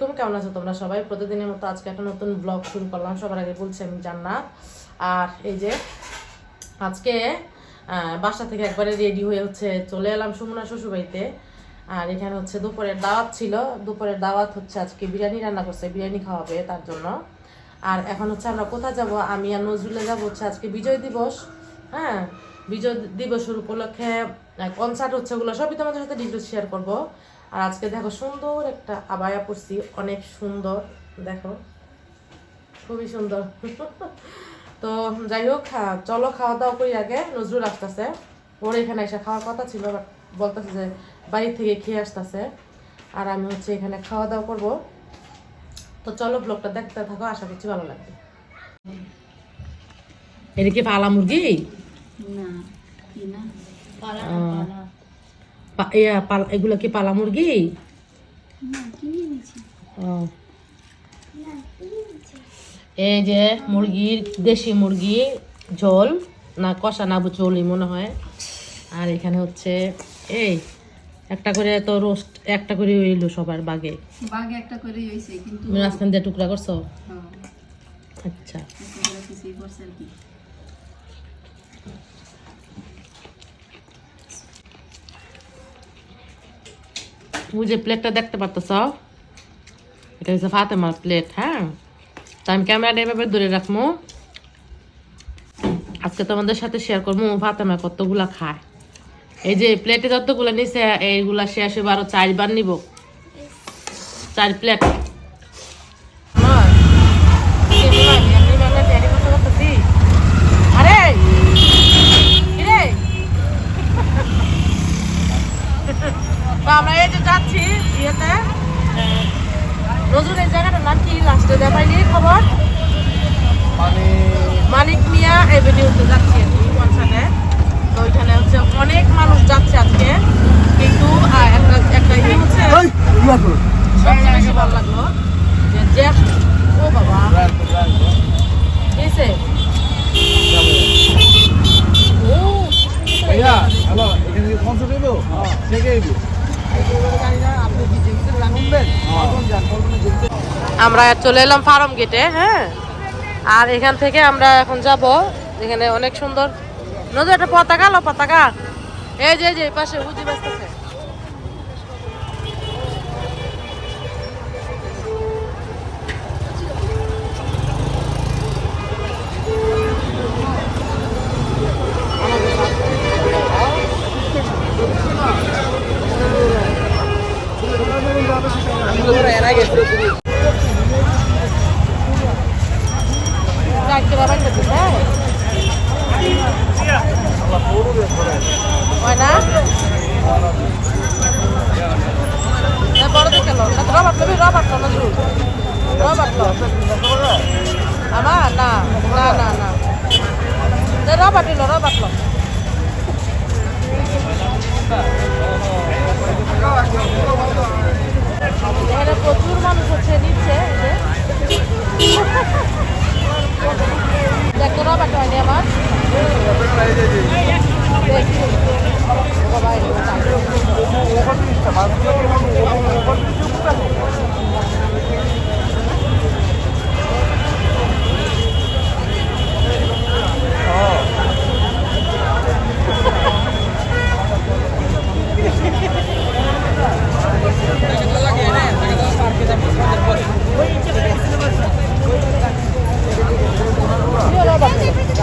আলাইকুম, কেমন আছো তোমরা সবাই? প্রতিদিনের মতো আজকে একটা নতুন ব্লগ শুরু করলাম। সবার আগে বলছি আমি জান্নাত। আর এই যে, আজকে বাসা থেকে একবারে রেডি হয়ে হচ্ছে চলে এলাম সুমনা শ্বশুরবাড়িতে। আর এখানে হচ্ছে দুপুরের দাওয়াত ছিল। দুপুরের দাওয়াত হচ্ছে আজকে বিরিয়ানি রান্না করছে, বিরিয়ানি খাওয়াবে তার জন্য। আর এখন হচ্ছে আমরা কোথায় যাব? আমি আর নজরুলে যাব হচ্ছে আজকে বিজয় দিবস। হ্যাঁ বিজয় দিবসের উপলক্ষে কনসার্ট হচ্ছে ওগুলো সবই তোমাদের সাথে ডিটেলস শেয়ার করব। আর আজকে দেখো সুন্দর একটা আবায়া পরছি অনেক সুন্দর দেখো। খুবই সুন্দর। তো যাই হোক হ্যাঁ, চলো খাওয়া দাওয়া করি আগে। নজরুল আসতেছে। ওর এখানে এসে খাওয়ার কথা ছিল বাট বলতেছে যে বাড়ি থেকে খেয়ে আসতেছে। আর আমি হচ্ছে এখানে খাওয়া দাওয়া করব। তো চলো ব্লগটা দেখতে থাকো আশা করছি ভালো লাগবে। এটা কি পালা মুরগি? না এগুলো কি পালা মুরগি। এই যে মুরগির দেশি মুরগি ঝোল না কষা না ঝোলই মনে হয়। আর এখানে হচ্ছে এই একটা করে তো রোস্ট একটা করে হইল সবার বাগে। বাগে একটা করে হয়েছে কিন্তু দিয়ে টুকরা করছ? হ্যাঁ, আচ্ছা। করছে আর কি। তুমি যে প্লেটটা দেখতে পারতেছ? এটা হচ্ছে ফাতেমার প্লেট হ্যাঁ? তা আমি ক্যামেরাটা এভাবে দূরে রাখব আজকে তোমাদের সাথে শেয়ার করব ফাতেমা কতগুলা খায়। এই যে প্লেটে যতগুলো নিছে, এইগুলা শেষ আসে আরও চারবার নিব। চার প্লেট আরে কিরে তো আমরা এই যে যাচ্ছি ইয়েতে নজরুল এই জায়গাটার নাম কি লাস্টে দেখাইনি খবর মানিক মিয়া এভিনিউতে যাচ্ছি আর কি কনসার্টে তো ওইখানে হচ্ছে অনেক মানুষ যাচ্ছে আজকে কিন্তু আহ, একটা একটা ইয়ে হচ্ছে সবচেয়ে বেশি ভালো লাগল যে জ্যাক ও বাবা এসে ও ভাইয়া হ্যালো এখানে কি কনসার্ট হইব থেকে হইব আমরা চলে এলাম ফার্ম গেটে হ্যাঁ? আর এখান থেকে আমরা এখন যাব, এখানে অনেক সুন্দর, নদী, একটা পতাকা লো পতাকা। এই যে যে পাশে বুঝি বাঁচতেছে হচ্ছে নিচ্ছে। দেখতে রবার্ট হয়নি আমার দেখি। বাবা, এই যে।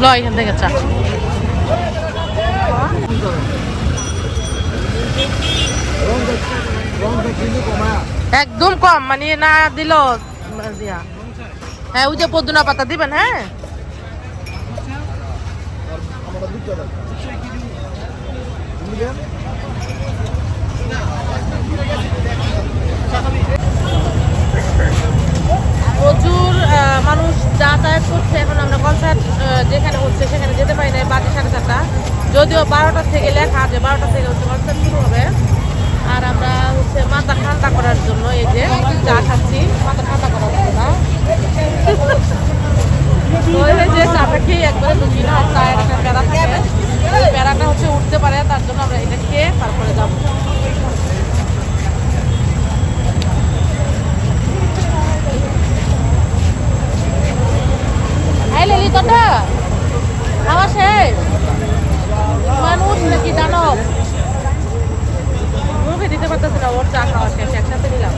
ল এখান থেকে চা একদম কম মানে না দিল হ্যাঁ ওই যে পদুনা পাতা দিবেন হ্যাঁ? প্রচুর মানুষ যাতায়াত করছে, এখন আমরা কনসার্ট যেখানে হচ্ছে সেখানে যেতে পারি না বাজে সাড়ে চারটা। যদিও বারোটা থেকে লেখা আছে বারোটা থেকে হচ্ছে কনসার্ট শুরু হবে। আর আমরা হচ্ছে মাথা ঠান্ডা করার জন্য এই যে চা খাচ্ছি। মাথা ঠান্ডা করার জন্য। না যে চাটা খেয়ে একবারে ঢুকি না চায়ের একটা প্যারা থাকে প্যারাটা হচ্ছে উঠতে পারে তার জন্য আমরা এটা খেয়ে তারপরে যাব। লিলি শেষ? মানুষ নাকি দানব? মুখে দিতে পারতেছে না, ওর চা খাওয়া শেষ, একসাথে নিলাম।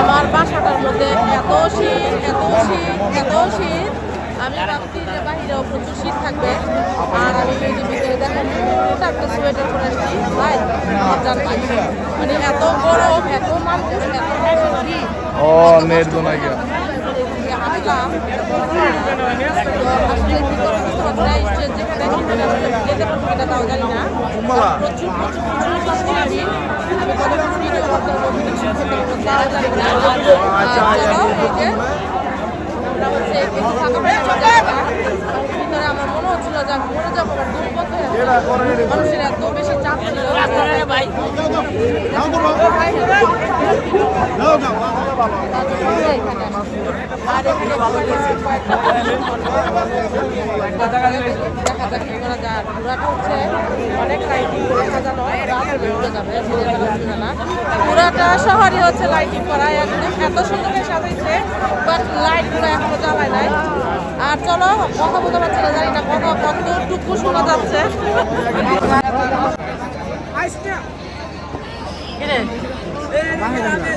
আমার বাসাটার মধ্যে এত শীত এত শীত এত শীত। আমি ভাবছি যে বাহিরেও প্রচুর শীত থাকবে। আর আমি এই যে ভিতরে দেখেন একটা সোয়েটার পরে আসছি। ভাই মজার মানে এত গরম, এত মানুষ এত ও, নেট দোনা গিয়া আমরা মনে হচ্ছিল যে মানুষের এত বেশি চাপ ছিল ভাই ঘোড়াটা হচ্ছে অনেক লাইটিং করে সাজানো রাত যাবে শহরে হচ্ছে লাইটিং করা একদম এত সুন্দর সাজাইছে বাট লাইটগুলো এখনও জ্বালায় নাই। আর চলো কথা বলতে পারছি না জানি না কথা কতটুকু শোনা যাচ্ছে। কিরে মানে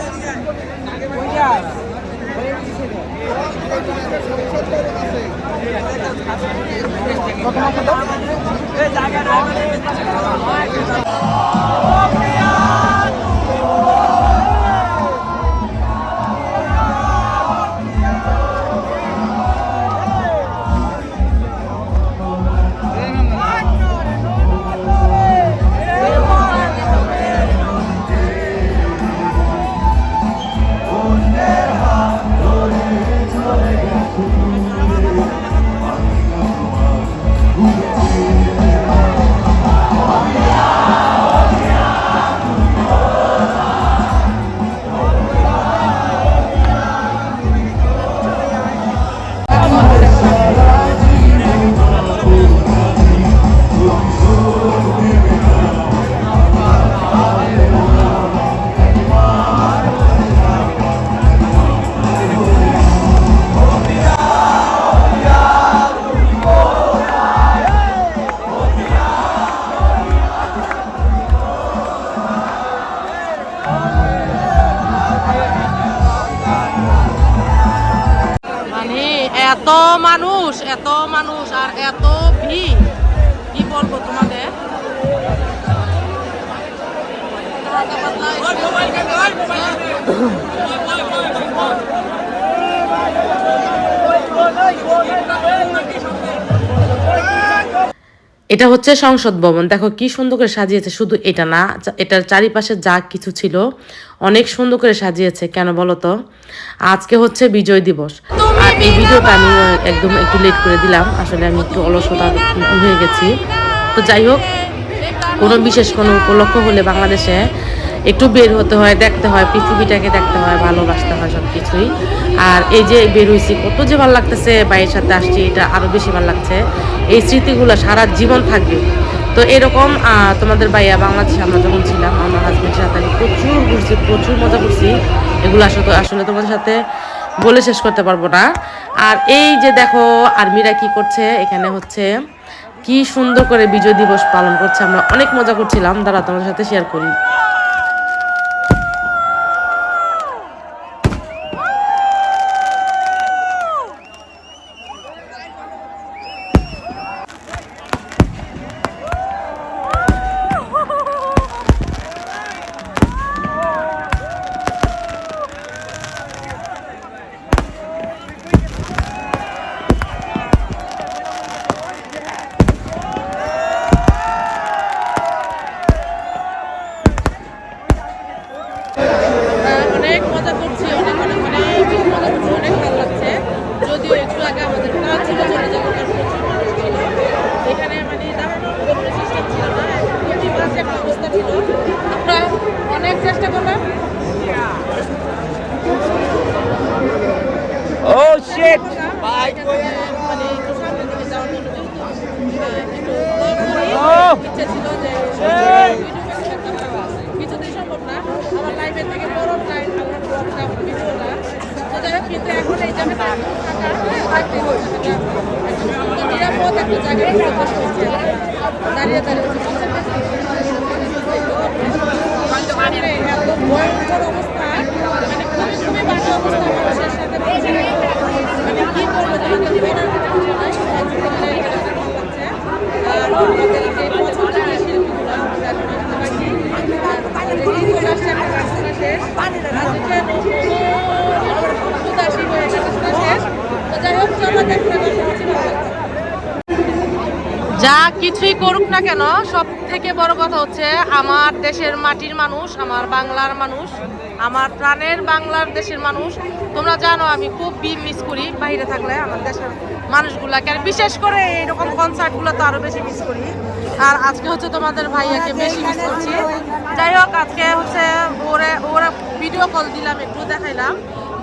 এত মানুষ এত মানুষ আর এত ভিড় কি বলব তোমাদের এটা হচ্ছে সংসদ ভবন। দেখো কি সুন্দর করে সাজিয়েছে। শুধু এটা না এটার চারিপাশে যা কিছু ছিল অনেক সুন্দর করে সাজিয়েছে। কেন বলো তো? আজকে হচ্ছে বিজয় দিবস। আর এই ভিডিওটা আমি একদম একটু লেট করে দিলাম। আসলে আমি একটু অলসতা হয়ে গেছি। তো যাই হোক কোনো বিশেষ কোনো উপলক্ষ হলে বাংলাদেশে একটু বের হতে হয়, দেখতে হয়, পৃথিবীটাকে দেখতে হয়, ভালোবাসতে হয় সব কিছুই আর এই যে বের হয়েছি কত যে ভালো লাগতেছে ভাইয়ের সাথে আসছি, এটা আরও বেশি ভালো লাগছে। এই স্মৃতিগুলো সারা জীবন থাকবে। তো এরকম তোমাদের ভাইয়া বাংলাদেশে আমরা যখন ছিলাম, আমার হাজবেন্ডের সাথে আমি প্রচুর ঘুরছি, প্রচুর মজা করছি। এগুলো আসলে আসলে তোমাদের সাথে বলে শেষ করতে পারব না। আর এই যে দেখো, আর্মিরা কি করছে, এখানে হচ্ছে কি সুন্দর করে বিজয় দিবস পালন করছে, আমরা অনেক মজা করছিলাম। দাঁড়া তোমাদের সাথে শেয়ার করি। কিন্তু এখন এই সুন্দর নিরাপদ একটা জায়গায় দাঁড়িয়ে দাঁড়িয়ে ভয়ঙ্কর অবস্থা মানে খুবই খুবই বাজে অবস্থা মানুষের সাথে যে কিছুই করুক না কেন সব থেকে বড় কথা হচ্ছে আমার দেশের মাটির মানুষ, আমার বাংলার মানুষ আমার প্রাণের বাংলার দেশের মানুষ। তোমরা জানো, আমি খুব বি মিস করি বাইরে থাকলে, আমার দেশের মানুষগুলাকে। আর বিশেষ করে এরকম কনসার্টগুলো তো আরও বেশি মিস করি। আর আজকে হচ্ছে তোমাদের ভাইয়াকে বেশি মিস করছি। যাই হোক, আজকে হচ্ছে ওরে, ওরা ভিডিও কল দিলাম, একটু দেখাইলাম।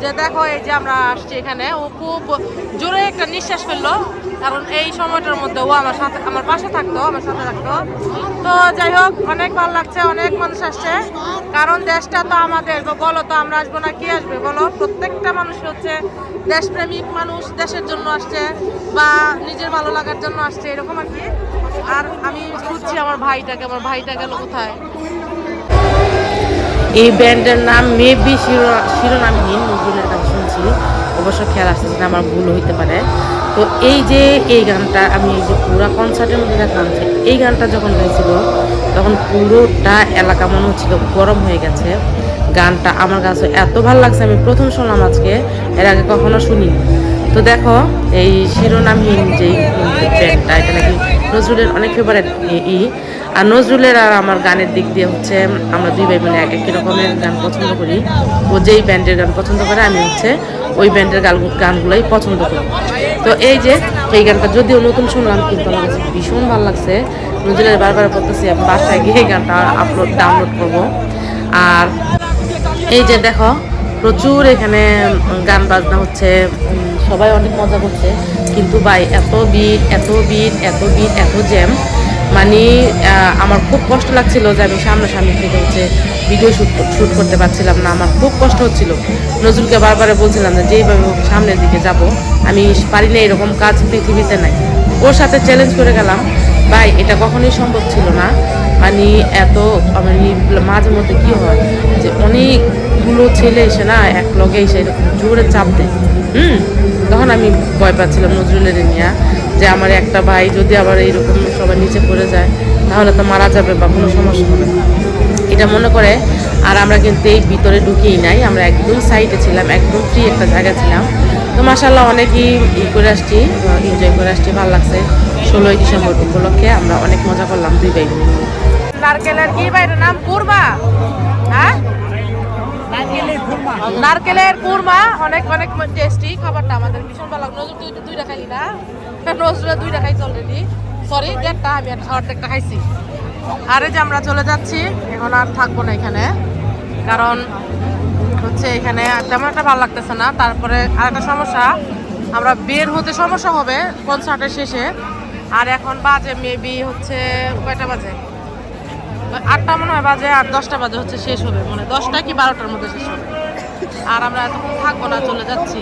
যে দেখো, এই যে আমরা আসছি এখানে। ও খুব জোরে একটা নিঃশ্বাস ফেলল। কারণ এই সময়টার মধ্যে ও আমার সাথে, আমার পাশে থাকতো, আমার সাথে থাকতো। তো যাই হোক, অনেক ভালো লাগছে, অনেক মানুষ আসছে। কারণ দেশটা তো আমাদের বলো তো আমরা আসব না, কি আসবে বলো? প্রত্যেকটা মানুষ হচ্ছে দেশপ্রেমিক মানুষ, দেশের জন্য আসছে বা নিজের ভালো লাগার জন্য আসছে, এরকম আর কি। আর আমি খুঁজছি আমার ভাইটাকে, আমার ভাইটা গেল কোথায়? এই ব্যান্ডের নাম মেবি শিরোনামহীন, নজরুলের কাছে শুনছি। অবশ্য খেয়াল আসতেছে না, আমার ভুল হইতে পারে। তো এই যে, এই গানটা আমি এই যে পুরো কনসার্টের মধ্যে দেখলাম যে, এই গানটা যখন গাইছিল তখন পুরোটা এলাকা মনে হচ্ছিল গরম হয়ে গেছে। গানটা আমার কাছে এত ভালো লাগছে, আমি প্রথম শুনলাম আজকে, এর আগে কখনো শুনিনি। তো দেখো, এই শিরোনামহীন যে ব্যান্ডটা এটা নাকি নজরুলের অনেক ফেভারেট ই আর নজরুলের আর আমার গানের দিক দিয়ে হচ্ছে, আমরা দুই ভাই বোনে এক এক রকমের গান পছন্দ করি। ও যেই ব্যান্ডের গান পছন্দ করে, আমি হচ্ছে ওই ব্যান্ডের গান গানগুলোই পছন্দ করি। তো এই যে, এই গানটা যদিও নতুন শুনলাম, কিন্তু আমার কাছে ভীষণ ভালো লাগছে। নজরুলের বারবার বলতেছি আমি বাসায় গিয়ে এই গানটা আপলোড ডাউনলোড করব। আর এই যে দেখো, প্রচুর এখানে গান বাজনা হচ্ছে। সবাই অনেক মজা করছে। কিন্তু ভাই, এত বিট এত বিট এত বিট এত জ্যাম মানে আমার খুব কষ্ট লাগছিল যে আমি সামনাসামনি থেকে হচ্ছে ভিডিও শ্যুট শ্যুট করতে পারছিলাম না। আমার খুব কষ্ট হচ্ছিল। নজরুলকে বারবারে বলছিলাম যে যেইভাবে সামনের দিকে যাব। আমি পারি না এরকম কাজ পৃথিবীতে নাই। ওর সাথে চ্যালেঞ্জ করে গেলাম, ভাই, এটা কখনোই সম্ভব ছিল না। মানে এত মানে মাঝে মধ্যে কী হয় যে, অনেকগুলো ছেলে এসে না, এক লগে এসে এরকম জোরে চাপ দেয়। হুম? তখন আমি ভয় পাচ্ছিলাম নজরুলের নিয়ে। যে আমার একটা ভাই যদি আবার এইরকম সবাই নিচে পড়ে যায়, তাহলে তো মারা যাবে বা কোনো সমস্যা হবে এটা মনে করে, আর আমরা কিন্তু এই ভিতরে ঢুকিয়েই নাই, আমরা একদম সাইডে ছিলাম, একদম ফ্রি একটা জায়গা ছিলাম। তো মাসাল্লাহ অনেকই ই করে আসছি এনজয় করে আসছি, ভালো লাগছে। ষোলোই ডিসেম্বর উপলক্ষে আমরা অনেক মজা করলাম দুই ভাই। নারকেলের কি বাইরের নাম কুরমা হ্যাঁ? নারকেলের কুরমা অনেক অনেক টেস্টি খাবারটা আমাদের ভীষণ ভালো নজর তুই দুইটা খাইলি না? নজরুল দুইটা খাইছি অলরেডি সরি দেড়টা, আমি অর্ধেকটা খাইছি। আরে যে আমরা চলে যাচ্ছি, এখন আর থাকব না এখানে। কারণ হচ্ছে এখানে তেমন একটা ভালো লাগতেছে না। তারপরে আর একটা সমস্যা, আমরা বের হতে সমস্যা হবে কনসার্টের শেষে। আর এখন বাজে মেবি হচ্ছে কয়টা বাজে? আটটা মনে হয় বাজে আর দশটা বাজে হচ্ছে শেষ হবে মানে দশটা কি বারোটার মধ্যে শেষ হবে। আর আমরা এতক্ষণ থাকব না চলে যাচ্ছি।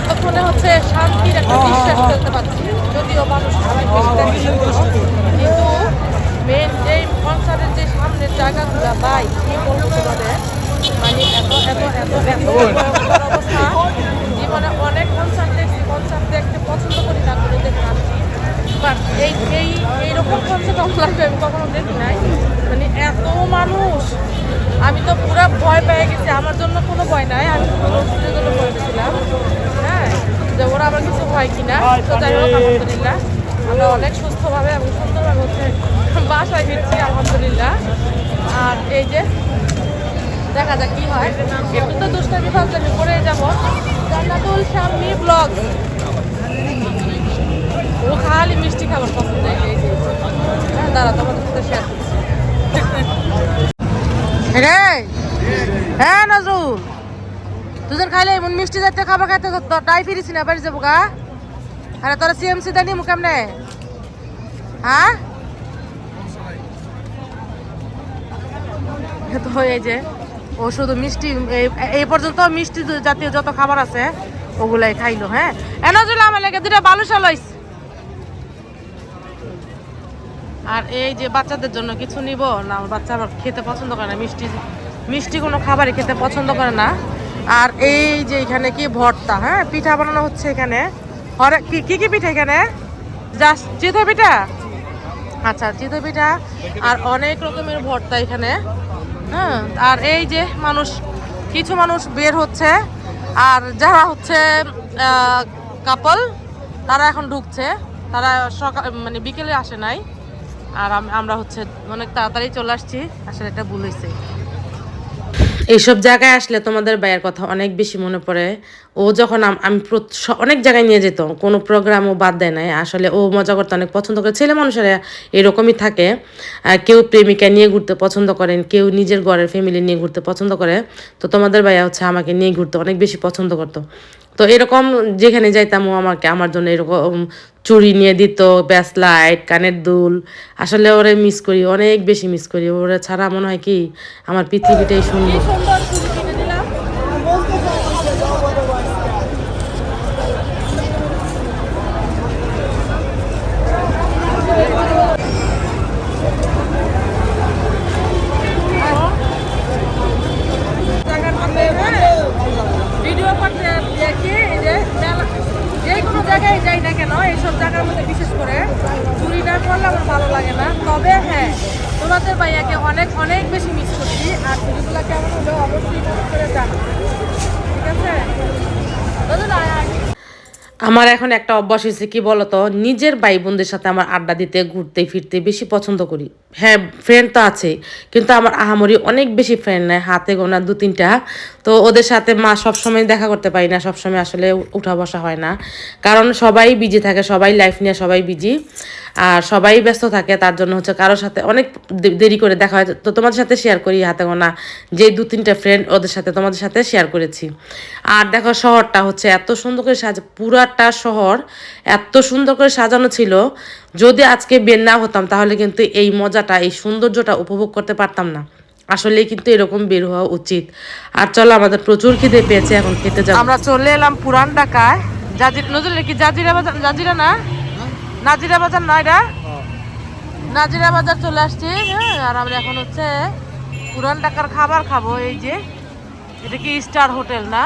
এতক্ষণে হচ্ছে শান্তির একটা নিঃশ্বাস ফেলতে পারছি যদিও মানুষ অনেক বেশি কিন্তু মেন যে কনসার্টের যে সামনের জায়গাগুলো বাই কি বলব তোমাদের? মানে এত এত এত এত অবস্থা। জীবনে অনেক কনসার্ট দেখছি কনসার্ট দেখতে পছন্দ করি না করে দেখে আসছি বাট এই এই, এইরকম আমার লাইফে আমি কখনো দেখি মানে এত মানুষ, আমি তো পুরো ভয় পেয়ে গেছি। আমার জন্য কোনো ভয় নাই, আমি রসুলের জন্য ভয় পেয়েছিলাম। হ্যাঁ যে ওরা আবার কিছু হয় কিনা। তো যাই হোক, আলহামদুলিল্লাহ। আমরা অনেক সুস্থভাবে এবং সুন্দরভাবে হচ্ছে বাসায় ফিরছি, আলহামদুলিল্লাহ। আর এই যে, দেখা যাক কি হয়। একটু তো দুষ্টামি ফাজলামি করে যাব। জান্নাতুল শাম্মী ব্লগ ও খালি মিষ্টি খাবার পছন্দ। হ্যাঁ, দাঁড়া তোমাদের সাথে শেয়ার করছি। হ্যাঁ নজরুল। দুজন খাইলে এমন মিষ্টি জাতীয় খাবার খাইতে তো তাই ফিরিস না বাড়ি যাব গা। আরে তোরা সিএমসি দানি মুখ কেমনে? হ্যাঁ? তো এই যে ও শুধু মিষ্টি এই- পর্যন্ত মিষ্টি জাতীয় যত খাবার আছে ওগুলাই খাইলো হ্যাঁ? এনে জুলে আমার লেগে দুটা বালুশা লইস আর এই যে বাচ্চাদের জন্য কিছু নিব না, আমার বাচ্চা আবার খেতে পছন্দ করে না, মিষ্টি মিষ্টি কোনো খাবারই খেতে পছন্দ করে না। আর এই যে এখানে কি ভর্তা হ্যাঁ পিঠা বানানো হচ্ছে এখানে। হরে, কি কি পিঠা এখানে? জাস্ট চিতই পিঠা? আচ্ছা চিতই পিঠা। আর অনেক রকমের ভর্তা এখানে। হ্যাঁ আর এই যে মানুষ, কিছু মানুষ বের হচ্ছে। আর যারা হচ্ছে কাপল তারা এখন ঢুকছে। তারা সকাল মানে বিকেলে আসে নাই। আর আমরা হচ্ছে অনেক তাড়াতাড়ি চলে আসছি। আসলে এটা ভুল হয়েছে। এইসব জায়গায় আসলে তোমাদের ভাইয়ের কথা অনেক বেশি মনে পড়ে। ও যখন আম- অনেক জায়গায় নিয়ে যেত, কোনো প্রোগ্রামও বাদ দেয় নাই। আসলে ও মজা করতে, অনেক পছন্দ করে। ছেলে মানুষেরা এরকমই থাকে। কেউ প্রেমিকা নিয়ে ঘুরতে পছন্দ করেন, কেউ নিজের ঘরের ফ্যামিলি নিয়ে ঘুরতে পছন্দ করে। তো তোমাদের ভাইয়া হচ্ছে আমাকে নিয়ে ঘুরতে অনেক বেশি পছন্দ করতো। তো এরকম যেখানে যাইতাম ও আমাকে, আমার জন্য এরকম চুড়ি নিয়ে দিত, ব্যাস লাইট কানের দুল। আসলে ওরে মিস করি, অনেক বেশি মিস করি। ওরা ছাড়া মনে হয় কি, আমার পৃথিবীটাই সুন্দর ভিডিও করতে দেখি এই যে মেলা- যে কোনো জায়গায় যাই না কেন এইসব জায়গার মধ্যে বিশেষ করে চুরি না করলে আমার ভালো লাগে না তবে হ্যাঁ তোমাদের ভাইয়াকে অনেক অনেক বেশি মিস করছি। আর চুরিগুলো কেমন হলো অবশ্যই করে ঠিক আছে। আমার এখন একটা অভ্যাস হয়েছে, কি বলতো? নিজের ভাই বোনদের সাথে আমার আড্ডা দিতে, ঘুরতে, ফিরতে বেশি পছন্দ করি। হ্যাঁ ফ্রেন্ড তো আছে কিন্তু আমার আহামরি অনেক বেশি ফ্রেন্ড নেয়, হাতে গোনা দু তিনটা। তো ওদের সাথে মা সবসময় দেখা করতে পারি না, সবসময় আসলে উঠা বসা হয় না। কারণ সবাই বিজি থাকে, সবাই লাইফ নিয়ে সবাই বিজি আর সবাই ব্যস্ত থাকে, তার জন্য হচ্ছে কারোর সাথে অনেক দেরি করে দেখা হয়। তো তোমাদের সাথে শেয়ার করি হাতে গোনা, যে দু তিনটা ফ্রেন্ড ওদের সাথে তোমাদের সাথে শেয়ার করেছি। আর দেখো শহরটা হচ্ছে এত সুন্দর করে সাজা পুরাটা শহর এত সুন্দর করে সাজানো ছিল। যদি আজকে বের না হতাম, তাহলে কিন্তু এই মজাটা, এই সৌন্দর্যটা উপভোগ করতে পারতাম না। আসলে কিন্তু এরকম বের হওয়া উচিত। আর চলো, আমাদের প্রচুর খিদে পেয়েছে, এখন খেতে যাব। আমরা চলে এলাম পুরান ঢাকায়। জাজির নজরুল কি জাজিরা জাজিরা না? নাজিরা বাজার না এটা নাজিরা বাজার চলে আসছি হ্যাঁ আর আমরা এখন হচ্ছে পুরান টাকার খাবার খাব এই যে। এটা কি স্টার হোটেল না?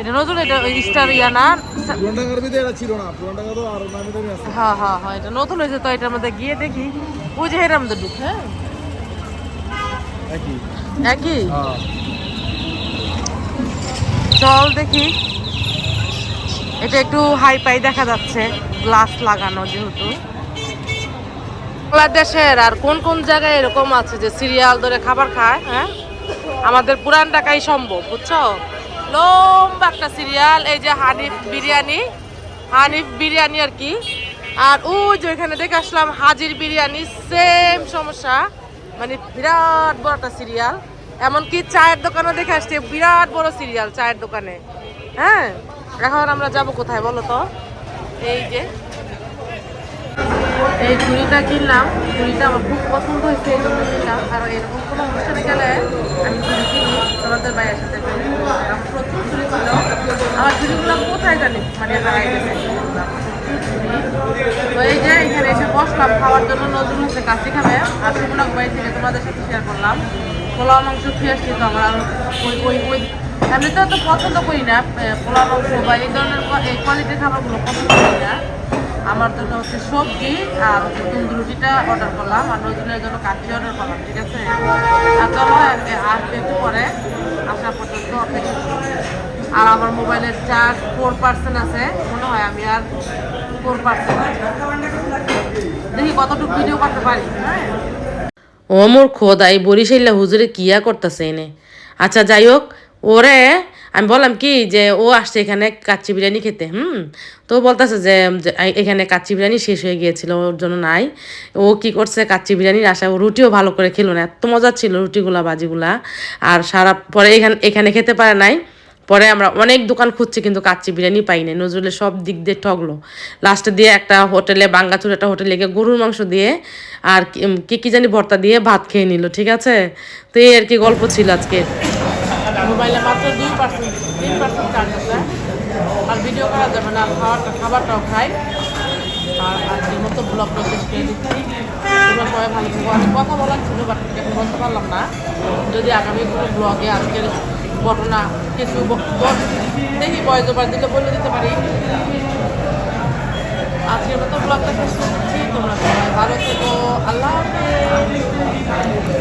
এটা নতুন এটা স্টার ইয়া না? পুরান টাকার ভিতরে এটা ছিল না পুরান টাকা তো আরও নামি দামি আছে। হ্যাঁ হ্যাঁ হ্যাঁ এটা নতুন হয়েছে তো এটার মধ্যে গিয়ে দেখি। ওই যে হেরাম মধ্যে ঢুক হ্যাঁ। একই। একই? হ্যাঁ। চল দেখি। এটা একটু হাই পাই দেখা যাচ্ছে। গ্লাস লাগানো যেহেতু। বাংলাদেশের আর কোন কোন জায়গায় এরকম আছে যে সিরিয়াল ধরে খাবার খায় হ্যাঁ? আমাদের পুরান ঢাকাই সম্ভব, বুঝছ? লম্বা একটা সিরিয়াল, এই যে হানিফ বিরিয়ানি হানিফ বিরিয়ানি আর কি। আর ওই যে ওইখানে দেখে আসলাম হাজির বিরিয়ানি সেম সমস্যা। মানে বিরাট বড় একটা সিরিয়াল। এমনকি চায়ের দোকানও দেখে আসছে, বিরাট বড় সিরিয়াল চায়ের দোকানে। হ্যাঁ? এখন আমরা যাব কোথায় বলো তো? এই যে। এই চুড়িটা কিনলাম চুড়িটা আমার খুব পছন্দ হয়েছে এই জন্য কিনলাম। আর এরকম কোনো অনুষ্ঠানে গেলে আমি চুড়ি কিনি, তোমাদের ভাইয়ের সাথে। প্রচুর চুড়ি ছিল আমার চুড়িগুলো কোথায় জানি? মানে হারাই তো এই যে এখানে এসে বসলাম, খাওয়ার জন্য নজরুল হচ্ছে কাশি খাবে। আর সুমনা থেকে তোমাদের সাথে শেয়ার করলাম। পোলাও মাংস খেয়ে আসছি তো আমার ওই ওই ওই এমনিতেও তো পছন্দ করি না এ, পোলাও মাংস বা এই ধরনের এই কোয়ালিটির খাবারগুলো পছন্দ করি না। আমার জন্য হচ্ছে সবজি আর হচ্ছে তন্দুর রুটিটা অর্ডার করলাম আর নজরুলের জন্য কাঠি অর্ডার করলাম ঠিক আছে? আর চলো আসবে একটু পরে আসা পর্যন্ত অপেক্ষা। আর আমার মোবাইলের চার্জ ফোর পার্সেন্ট আছে মনে হয় আমি আর ফোর পার্সেন্ট দেখি কতটুকু ভিডিও করতে পারি। হ্যাঁ ও মোর খোদা এই বরিশাইলা হুজুরে কিয়া করতেছে এনে? আচ্ছা যাই হোক ওরে, আমি বললাম কি যে ও আসছে এখানে কাচ্চি বিরিয়ানি খেতে, হুম? তো বলতেছে যে এখানে কাচ্চি বিরিয়ানি শেষ হয়ে গিয়েছিল, ওর জন্য নাই। ও কি করছে, কাচ্চি বিরিয়ানির আশায় ও রুটিও ভালো করে খেলো না, এত মজা ছিল রুটিগুলা, বাজিগুলা। আর সারা, পরে এখানে এখানে খেতে পারে নাই। পরে আমরা অনেক দোকান খুঁজছি, কিন্তু কাচ্চি বিরিয়ানি পাই নাই, নজরুলের সব দিক দিয়ে ঠগলো। লাস্টে দিয়ে একটা হোটেলে, বাঙ্গাচুর একটা হোটেলে গিয়ে গরুর মাংস দিয়ে আর কি কি জানি ভর্তা দিয়ে ভাত খেয়ে নিল, ঠিক আছে? তো এই আর কি গল্প ছিল আজকে মোবাইলে মাত্র দুই পার্সেন্ট, তিন পার্সেন্ট চার্জ আছে। আর ভিডিও করা যাবে না খাওয়াটা খাবারটাও খাই। আর আজকের মতো ব্লগটা শেষ করে দিচ্ছি। তোমরা সবাই ভালো থাকো। আমি কথা বলার ছিল বাট বলতে পারলাম না। যদি আগামী কোনো ব্লগে আজকের ঘটনা কিছু দেখি, বয়স ওভার দিলে বলে দিতে পারি। আজকের মতো ব্লগটা শেষ করছি তোমরা সবাই ভালো থেকো। আল্লাহ হাফেজ।